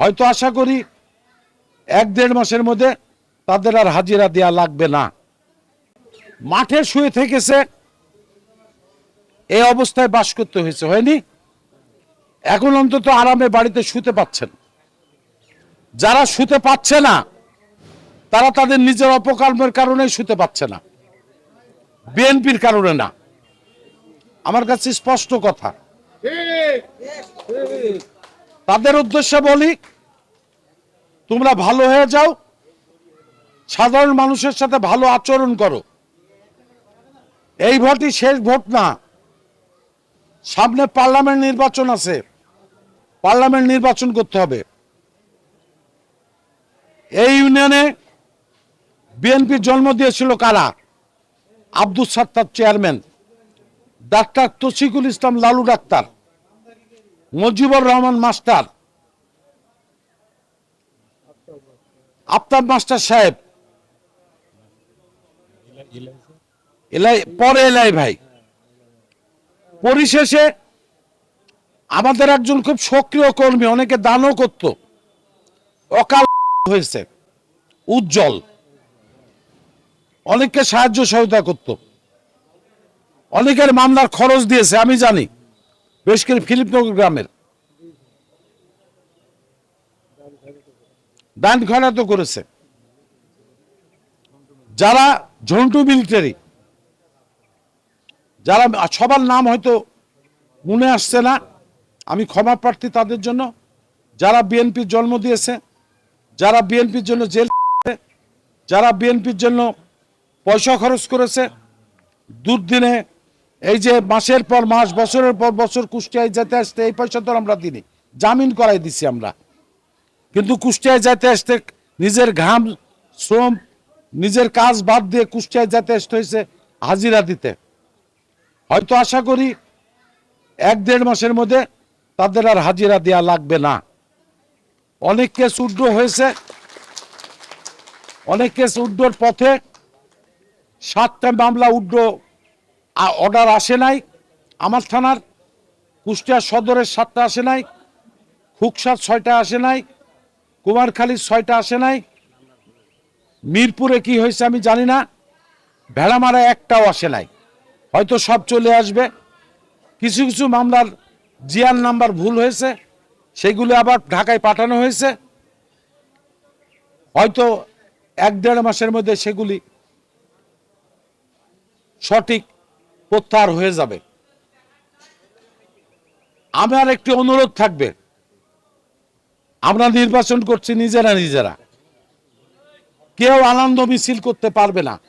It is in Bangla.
হয়তো আশা করি এক দেড় মাসের মধ্যে তাদের আর হাজিরা দেয়া লাগবে না। মাঠে শুয়ে থেকেছে এই অবস্থায় বাস করতে হয়েছে, হয়নি? এখন অন্তত আরামে বাড়িতে শুতে পাচ্ছেন। যারা শুতে পাচ্ছে না, তারা তাদের নিজের অপকর্মের কারণে শুতে পাচ্ছে না। বিএনপির কারণে না। আমার কাছে স্পষ্ট কথা। তাদের উদ্দেশ্যে বলি, তোমরা ভালো হয়ে যাও, সাধারণ মানুষের সাথে ভালো আচরণ করো। এই ভোটই শেষ ভোট না। সামনে পার্লামেন্ট নির্বাচন আছে। পার্লামেন্ট নির্বাচন করতে হবে। এই ইউনিয়নে বিএনপি জন্ম দিয়েছিল কারা? Abdul Sattar chairman, doctor Tasikul Islam Lalu doctor. Mojibur Rahman master. Aftab master সাহেব। এলাই, পরে এলাই ভাই। পরিশেষে আমাদের একজন খুব সক্রিয় কর্মী, অনেকে দানও করত। অকাল হয়েছে, উজ্জ্বল। অনেককে সাহায্য সহায়তা করত। অনেকের মামলার খরচ দিয়েছে, আমি জানি। বেশ করে ফিলিপনগর গ্রামের দান খয়রাতও করেছে যারা ঝন্টু মিলিটারি যারা সবার নাম হয়তো মনে আসছে না। আমি ক্ষমা প্রার্থী তাদের জন্য। যারা বিএনপির জন্ম দিয়েছে, যারা বিএনপির জন্য জেল যারা বিএনপির জন্য পয়সা খরচ করেছে, দুর্দিনে এই যে মাসের পর মাস, বছরের পর বছর কুষ্টিয়ায় যেতে আসতে এই পয়সা তো আমরা দিনি জামিন করাই দিছি আমরা। কিন্তু কুষ্টিয়ায় যেতে আসতে নিজের ঘাম, শ্রম, নিজের কাজ বাদ দিয়ে কুষ্টিয়ায় যেতে আসতে হয়েছে হাজিরা দিতে। হয়তো আশা করি এক দেড় মাসের মধ্যে তাদের আর হাজিরা দেওয়া লাগবে না। অনেক কেস উড্র হয়েছে। অনেক কেস উড্রোর পথে সাতটা মামলা অর্ডার আসে নাই। আমার থানার কুষ্টিয়া সদরের সাতটা আসে নাই। খুকসার ছয়টা আসে নাই। কুমারখালীর ছয়টা আসে নাই। মিরপুরে কি হয়েছে আমি জানি না। ভেড়ামারা একটাও আসে নাই। হয়তো সব চলে আসবে। কিছু কিছু মামলার জিয়ার নাম্বার ভুল হয়েছে। সেগুলো আবার ঢাকায় পাঠানো হয়েছে। হয়তো এক দেড় মাসের মধ্যে সেগুলি সঠিক প্রত্যাহার হয়ে যাবে। আমার একটি অনুরোধ থাকবে। আমরা নির্বাচন করছি নিজেরা নিজেরা। কেউ আনন্দ মিছিল করতে পারবে না।